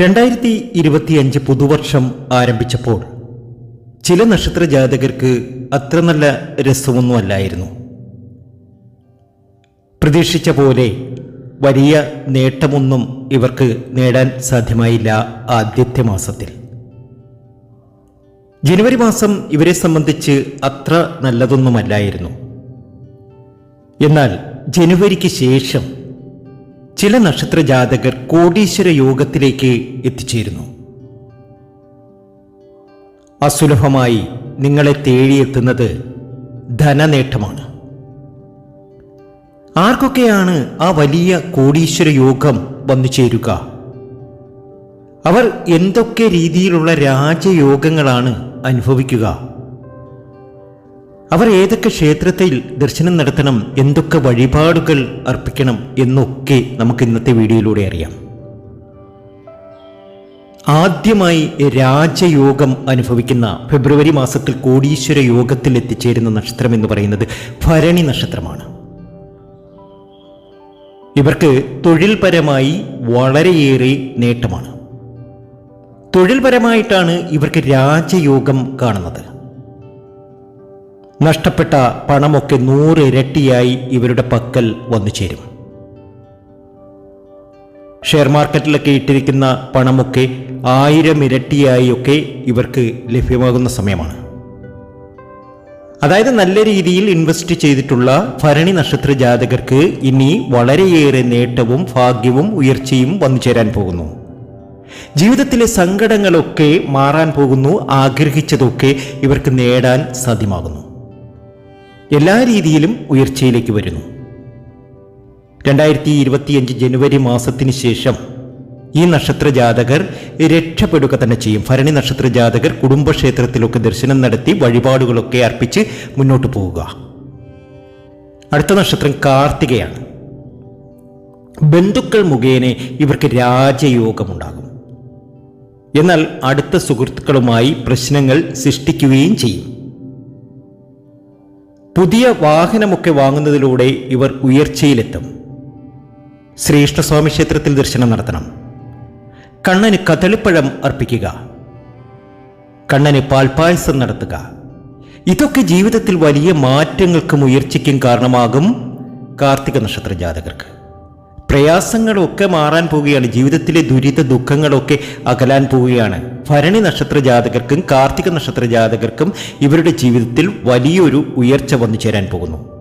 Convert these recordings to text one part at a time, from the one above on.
രണ്ടായിരത്തി ഇരുപത്തിയഞ്ച് പുതുവർഷം ആരംഭിച്ചപ്പോൾ ചില നക്ഷത്ര ജാതകർക്ക് അത്ര നല്ല രസമൊന്നുമല്ലായിരുന്നു. പ്രതീക്ഷിച്ച പോലെ വലിയ നേട്ടമൊന്നും ഇവർക്ക് നേടാൻ സാധ്യമായില്ല ആദ്യത്തെ മാസത്തിൽ. ജനുവരി മാസം ഇവരെ സംബന്ധിച്ച് അത്ര നല്ലതൊന്നുമല്ലായിരുന്നു. എന്നാൽ ജനുവരിക്ക് ശേഷം ചില നക്ഷത്ര ജാതകർ കോടീശ്വര യോഗത്തിലേക്ക് എത്തിച്ചേരുന്നു. അസുലഭമായി നിങ്ങളെ തേടിയെത്തുന്നത് ധനനേട്ടമാണ്. ആർക്കൊക്കെയാണ് ആ വലിയ കോടീശ്വര യോഗം വന്നു ചേരുക? അവർ എന്തൊക്കെ രീതിയിലുള്ള രാജയോഗങ്ങളാണ് അനുഭവിക്കുക? അവർ ഏതൊക്കെ ക്ഷേത്രത്തിൽ ദർശനം നടത്തണം എന്തൊക്കെ വഴിപാടുകൾ അർപ്പിക്കണം എന്നൊക്കെ നമുക്ക് ഇന്നത്തെ വീഡിയോയിലൂടെ അറിയാം. ആദ്യമായി രാജയോഗം അനുഭവിക്കുന്ന ഫെബ്രുവരി മാസത്തിൽ കോടീശ്വര യോഗത്തിൽ എത്തിച്ചേരുന്ന നക്ഷത്രം എന്ന് പറയുന്നത് ഭരണി നക്ഷത്രമാണ്. ഇവർക്ക് തൊഴിൽപരമായി വളരെയേറെ നേട്ടമാണ്. തൊഴിൽപരമായിട്ടാണ് ഇവർക്ക് രാജയോഗം കാണുന്നത്. നഷ്ടപ്പെട്ട പണമൊക്കെ നൂറ് ഇരട്ടിയായി ഇവരുടെ പക്കൽ വന്നു ചേരും. ഷെയർ മാർക്കറ്റിലൊക്കെ ഇട്ടിരിക്കുന്ന പണമൊക്കെ ആയിരം ഇരട്ടിയായി ഒക്കെ ഇവർക്ക് ലഭ്യമാകുന്ന സമയമാണ്. അതായത് നല്ല രീതിയിൽ ഇൻവെസ്റ്റ് ചെയ്തിട്ടുള്ള ഭരണി നക്ഷത്ര ജാതകർക്ക് ഇനി വളരെയേറെ നേട്ടവും ഭാഗ്യവും ഉയർച്ചയും വന്നു ചേരാൻ പോകുന്നു. ജീവിതത്തിലെ സങ്കടങ്ങളൊക്കെ മാറാൻ പോകുന്നു ആഗ്രഹിച്ചതൊക്കെ ഇവർക്ക് നേടാൻ സാധ്യമാകുന്നു. എല്ലാ രീതിയിലും ഉയർച്ചയിലേക്ക് വരുന്നു. രണ്ടായിരത്തി ഇരുപത്തിയഞ്ച് ജനുവരി മാസത്തിന് ശേഷം ഈ നക്ഷത്ര ജാതകർ രക്ഷപ്പെടുക തന്നെ ചെയ്യും. ഭരണി നക്ഷത്ര ജാതകർ കുടുംബക്ഷേത്രത്തിലൊക്കെ ദർശനം നടത്തി വഴിപാടുകളൊക്കെ അർപ്പിച്ച് മുന്നോട്ട് പോവുക. അടുത്ത നക്ഷത്രം കാർത്തികയാണ്. ബന്ധുക്കൾ മുഖേന ഇവർക്ക് രാജയോഗമുണ്ടാകും. എന്നാൽ അടുത്ത സുഹൃത്തുക്കളുമായി പ്രശ്നങ്ങൾ സൃഷ്ടിക്കുകയും ചെയ്യും. പുതിയ വാഹനമൊക്കെ വാങ്ങുന്നതിലൂടെ ഇവർ ഉയർച്ചയിലെത്തും. ശ്രീകൃഷ്ണസ്വാമി ക്ഷേത്രത്തിൽ ദർശനം നടത്തണം. കണ്ണന് കദളിപ്പഴം അർപ്പിക്കുക. കണ്ണന് പാൽപായസം നടത്തുക. ഇതൊക്കെ ജീവിതത്തിൽ വലിയ മാറ്റങ്ങൾക്കും ഉയർച്ചയ്ക്കും കാരണമാകും കാർത്തിക നക്ഷത്ര ജാതകർക്ക്. പ്രയാസങ്ങളൊക്കെ മാറാൻ പോവുകയാണ്. ജീവിതത്തിലെ ദുരിത ദുഃഖങ്ങളൊക്കെ അകലാൻ പോവുകയാണ്. ഭരണി നക്ഷത്ര ജാതകർക്കും കാർത്തിക നക്ഷത്ര ജാതകർക്കും ഇവരുടെ ജീവിതത്തിൽ വലിയൊരു ഉയർച്ച വന്നു ചേരാൻ പോകുന്നു.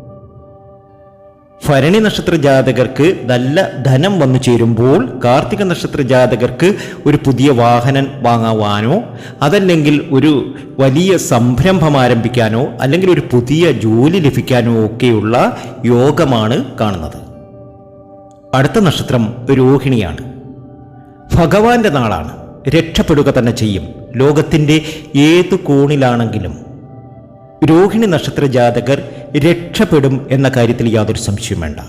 ഭരണി നക്ഷത്ര ജാതകർക്ക് നല്ല ധനം വന്നു ചേരുമ്പോൾ കാർത്തിക നക്ഷത്ര ജാതകർക്ക് ഒരു പുതിയ വാഹനം വാങ്ങുവാനോ അതല്ലെങ്കിൽ ഒരു വലിയ സംരംഭം ആരംഭിക്കാനോ അല്ലെങ്കിൽ ഒരു പുതിയ ജോലി ലഭിക്കാനോ ഒക്കെയുള്ള യോഗമാണ് കാണുന്നത്. അടുത്ത നക്ഷത്രം രോഹിണിയാണ്. ഭഗവാന്റെ നാളാണ്. രക്ഷപ്പെടുക തന്നെ ചെയ്യും. ലോകത്തിന്റെ ഏത് കോണിലാണെങ്കിലും. രോഹിണി നക്ഷത്ര ജാതകർ രക്ഷപ്പെടും എന്ന കാര്യത്തിൽ യാതൊരു സംശയം വേണ്ട.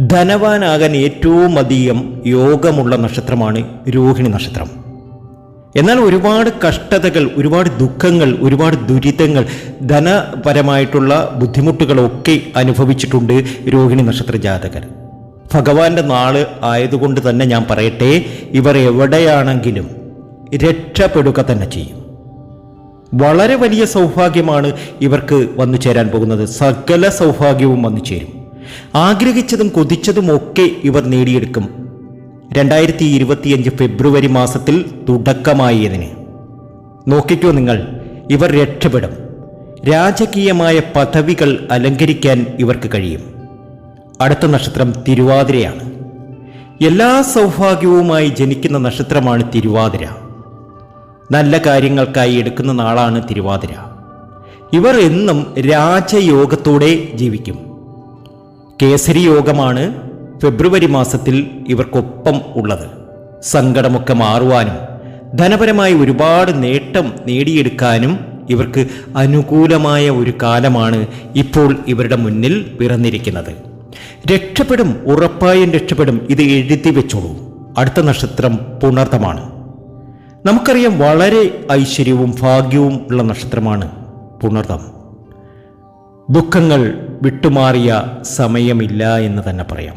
ധനവാനാകാൻ ഏറ്റവും അധികം യോഗമുള്ള നക്ഷത്രമാണ് രോഹിണി നക്ഷത്രം. എന്നാൽ ഒരുപാട് കഷ്ടതകൾ ഒരുപാട് ദുഃഖങ്ങൾ ഒരുപാട് ദുരിതങ്ങൾ ധനപരമായിട്ടുള്ള ബുദ്ധിമുട്ടുകളൊക്കെ അനുഭവിച്ചിട്ടുണ്ട് രോഹിണി നക്ഷത്ര ജാതകർ ഭഗവാന്റെ നാൾ ആയതുകൊണ്ട് തന്നെ ഞാൻ പറയട്ടെ ഇവർ എവിടെയാണെങ്കിലും രക്ഷപ്പെടുക തന്നെ ചെയ്യും. വളരെ വലിയ സൗഭാഗ്യമാണ് ഇവർക്ക് വന്നു ചേരാൻ പോകുന്നത്. സകല സൗഭാഗ്യവും വന്നു ചേരും. ആഗ്രഹിച്ചതും കൊതിച്ചതും ഒക്കെ ഇവർ നേടിയെടുക്കും. രണ്ടായിരത്തി ഇരുപത്തിയഞ്ച് ഫെബ്രുവരി മാസത്തിൽ തുടക്കമായതിന് നോക്കിക്കോ നിങ്ങൾ ഇവർ രക്ഷപ്പെടും. രാജകീയമായ പദവികൾ അലങ്കരിക്കാൻ ഇവർക്ക് കഴിയും. അടുത്ത നക്ഷത്രം തിരുവാതിരയാണ്. എല്ലാ സൗഭാഗ്യവുമായി ജനിക്കുന്ന നക്ഷത്രമാണ് തിരുവാതിര. നല്ല കാര്യങ്ങൾക്കായി എടുക്കുന്ന നാളാണ് തിരുവാതിര. ഇവർ എന്നും രാജയോഗത്തോടെ ജീവിക്കും. കേസരി യോഗമാണ് ഫെബ്രുവരി മാസത്തിൽ ഇവർക്കൊപ്പം ഉള്ളത്. സങ്കടമൊക്കെ മാറുവാനും ധനപരമായി ഒരുപാട് നേട്ടം നേടിയെടുക്കാനും ഇവർക്ക് അനുകൂലമായ ഒരു കാലമാണ് ഇപ്പോൾ ഇവരുടെ മുന്നിൽ പിറന്നിരിക്കുന്നത്. രക്ഷപ്പെടും ഉറപ്പായും രക്ഷപ്പെടും. ഇത് എഴുതി വെച്ചോളൂ. അടുത്ത നക്ഷത്രം പുണർത്തമാണ് നമുക്കറിയാം വളരെ ഐശ്വര്യവും ഭാഗ്യവും ഉള്ള നക്ഷത്രമാണ് പുണർതം. ദുഃഖങ്ങൾ വിട്ടുമാറിയ സമയമില്ല എന്ന് തന്നെ പറയാം.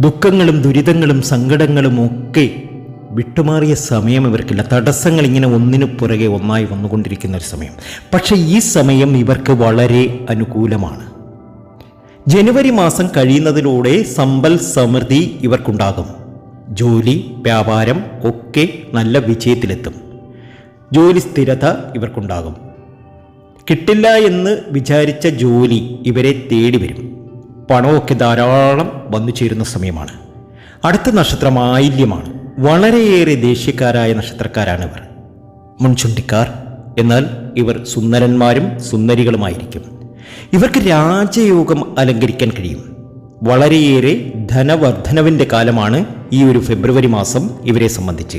ദുഃഖങ്ങളും ദുരിതങ്ങളും സങ്കടങ്ങളും ഒക്കെ വിട്ടുമാറിയ സമയം ഇവർക്കില്ല. തടസ്സങ്ങൾ ഇങ്ങനെ ഒന്നിനു പുറകെ ഒന്നായി വന്നുകൊണ്ടിരിക്കുന്ന ഒരു സമയം. പക്ഷേ ഈ സമയം ഇവർക്ക് വളരെ അനുകൂലമാണ്. ജനുവരി മാസം കഴിയുന്നതിലൂടെ സമ്പൽ സമൃദ്ധി ഇവർക്കുണ്ടാകും. ജോലി വ്യാപാരം ഒക്കെ നല്ല വിജയത്തിലെത്തും. ജോലി സ്ഥിരത ഇവർക്കുണ്ടാകും. കിട്ടില്ല എന്ന് വിചാരിച്ച ജോലി ഇവരെ തേടി വരും. പണമൊക്കെ ധാരാളം വന്നു ചേരുന്ന സമയമാണ്. അടുത്ത നക്ഷത്രം ആയില്യമാണ്. വളരെയേറെ ദേഷ്യക്കാരായ നക്ഷത്രക്കാരാണ് ഇവർ മുൻചുണ്ടിക്കാർ എന്നാൽ ഇവർ സുന്ദരന്മാരും സുന്ദരികളുമായിരിക്കും. ഇവർക്ക് രാജയോഗം അലങ്കരിക്കാൻ കഴിയും. വളരെയേറെ ധനവർദ്ധനവിന്റെ കാലമാണ് ഈ ഒരു ഫെബ്രുവരി മാസം ഇവരെ സംബന്ധിച്ച്.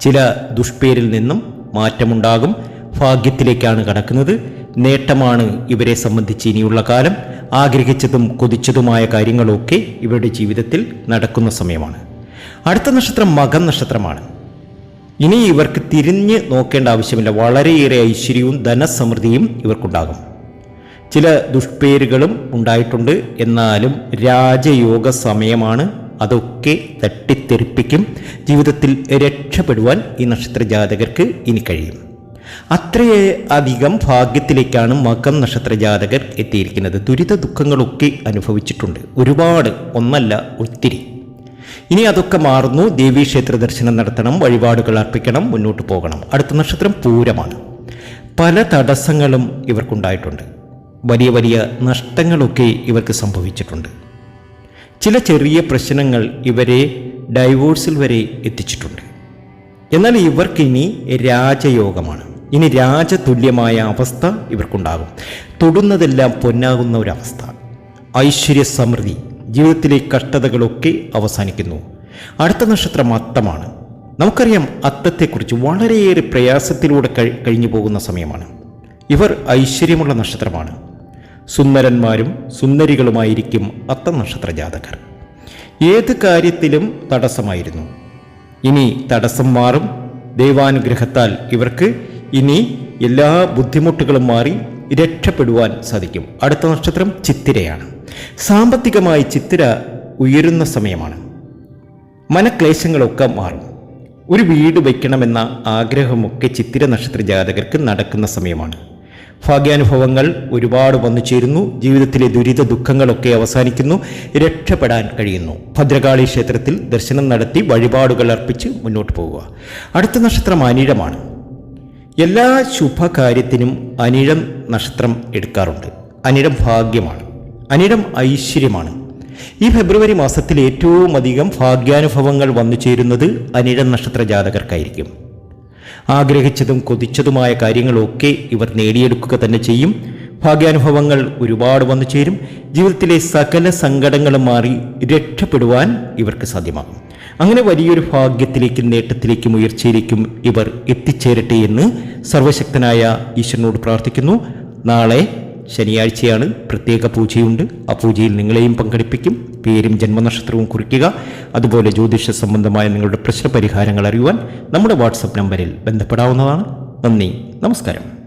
ചില ദുഷ്പേരിൽ നിന്നും മാറ്റമുണ്ടാകും. ഭാഗ്യത്തിലേക്കാണ് കടക്കുന്നത്. നേട്ടമാണ് ഇവരെ സംബന്ധിച്ച് ഇനിയുള്ള കാലം. ആഗ്രഹിച്ചതും കൊതിച്ചതുമായ കാര്യങ്ങളൊക്കെ ഇവരുടെ ജീവിതത്തിൽ നടക്കുന്ന സമയമാണ്. അടുത്ത നക്ഷത്രം മകം നക്ഷത്രമാണ്. ഇനി ഇവർക്ക് തിരിഞ്ഞ് നോക്കേണ്ട ആവശ്യമില്ല. വളരെയേറെ ഐശ്വര്യവും ധനസമൃദ്ധിയും ഇവർക്കുണ്ടാകും. ചില ദുഷ്പേരുകളും ഉണ്ടായിട്ടുണ്ട്. എന്നാലും രാജയോഗ സമയമാണ് അതൊക്കെ തട്ടിത്തെറിപ്പിക്കും. ജീവിതത്തിൽ രക്ഷപ്പെടുവാൻ ഈ നക്ഷത്ര ജാതകർക്ക് ഇനി കഴിയും. അത്രയേ അധികം ഭാഗ്യത്തിലേക്കാണ് മകം നക്ഷത്ര ജാതകർ എത്തിയിരിക്കുന്നത്. ദുരിത ദുഃഖങ്ങളൊക്കെ അനുഭവിച്ചിട്ടുണ്ട്. ഒരുപാട് ഒന്നല്ല ഒത്തിരി. ഇനി അതൊക്കെ മാറുന്നു. ദേവീക്ഷേത്ര ദർശനം നടത്തണം. വഴിപാടുകൾ അർപ്പിക്കണം. മുന്നോട്ട് പോകണം. അടുത്ത നക്ഷത്രം പൂരമാണ്. പല തടസ്സങ്ങളും ഇവർക്കുണ്ടായിട്ടുണ്ട്. വലിയ വലിയ നഷ്ടങ്ങളൊക്കെ ഇവർക്ക് സംഭവിച്ചിട്ടുണ്ട്. ചില ചെറിയ പ്രശ്നങ്ങൾ ഇവരെ ഡൈവോഴ്സിൽ വരെ എത്തിച്ചിട്ടുണ്ട്. എന്നാൽ ഇവർക്കിനി രാജയോഗമാണ്. ഇനി രാജതുല്യമായ അവസ്ഥ ഇവർക്കുണ്ടാകും. തൊടുന്നതെല്ലാം പൊന്നാകുന്ന ഒരവസ്ഥ. ഐശ്വര്യ സമൃദ്ധി ജീവിതത്തിലെ കഷ്ടതകളൊക്കെ അവസാനിക്കുന്നു. അടുത്ത നക്ഷത്രം അത്തമാണ്. നമുക്കറിയാം അത്തത്തെക്കുറിച്ച് വളരെയേറെ പ്രയാസത്തിലൂടെ കഴി കഴിഞ്ഞു പോകുന്ന സമയമാണ്. ഇവർ ഐശ്വര്യമുള്ള നക്ഷത്രമാണ്. സുന്ദരന്മാരും സുന്ദരികളുമായിരിക്കും അത്തനക്ഷത്ര ജാതകർ ഏത് കാര്യത്തിലും തടസ്സമായിരുന്നു. ഇനി തടസ്സം മാറും. ദൈവാനുഗ്രഹത്താൽ ഇവർക്ക് ഇനി എല്ലാ ബുദ്ധിമുട്ടുകളും മാറി രക്ഷപ്പെടുവാൻ സാധിക്കും. അടുത്ത നക്ഷത്രം ചിത്തിരയാണ്. സാമ്പത്തികമായി ചിത്തിര ഉയരുന്ന സമയമാണ്. മനക്ലേശങ്ങളൊക്കെ മാറും. ഒരു വീട് വയ്ക്കണമെന്ന ആഗ്രഹമൊക്കെ ചിത്തിര നക്ഷത്ര ജാതകർക്ക് നടക്കുന്ന സമയമാണ്. ഭാഗ്യാനുഭവങ്ങൾ ഒരുപാട് വന്നു ചേരുന്നു. ജീവിതത്തിലെ ദുരിത ദുഃഖങ്ങളൊക്കെ അവസാനിക്കുന്നു. രക്ഷപ്പെടാൻ കഴിയുന്നു. ഭദ്രകാളി ക്ഷേത്രത്തിൽ ദർശനം നടത്തി വഴിപാടുകൾ അർപ്പിച്ച് മുന്നോട്ട് പോവുക. അടുത്ത നക്ഷത്രം അനിഴമാണ്. എല്ലാ ശുഭകാര്യത്തിനും അനിഴം നക്ഷത്രം എടുക്കാറുണ്ട്. അനിഴം ഭാഗ്യമാണ്. അനിഴം ഐശ്വര്യമാണ്. ഈ ഫെബ്രുവരി മാസത്തിൽ ഏറ്റവും അധികം ഭാഗ്യാനുഭവങ്ങൾ വന്നു ചേരുന്നത് അനിഴം നക്ഷത്ര ജാതകർക്കായിരിക്കും. ആഗ്രഹിച്ചതും കൊതിച്ചതുമായ കാര്യങ്ങളൊക്കെ ഇവർ നേടിയെടുക്കുക തന്നെ ചെയ്യും. ഭാഗ്യാനുഭവങ്ങൾ ഒരുപാട് വന്നു ചേരും. ജീവിതത്തിലെ സകല സങ്കടങ്ങളും മാറി രക്ഷപ്പെടുവാൻ ഇവർക്ക് സാധ്യമാകും. അങ്ങനെ വലിയൊരു ഭാഗ്യത്തിലേക്കും നേട്ടത്തിലേക്കും ഉയർച്ചയിലേക്കും ഇവർ എത്തിച്ചേരട്ടെ എന്ന് സർവശക്തനായ ഈശ്വരനോട് പ്രാർത്ഥിക്കുന്നു. നാളെ ശനിയാഴ്ചയാണ് പ്രത്യേക പൂജയുണ്ട്. ആ പൂജയിൽ നിങ്ങളെയും പങ്കെടുപ്പിക്കും. പേരും ജന്മനക്ഷത്രവും കുറിക്കുക. അതുപോലെ ജ്യോതിഷ സംബന്ധമായ നിങ്ങളുടെ പ്രശ്നപരിഹാരങ്ങൾ അറിയുവാൻ നമ്മുടെ വാട്സപ്പ് നമ്പറിൽ ബന്ധപ്പെടാവുന്നതാണ്. നന്ദി. നമസ്കാരം.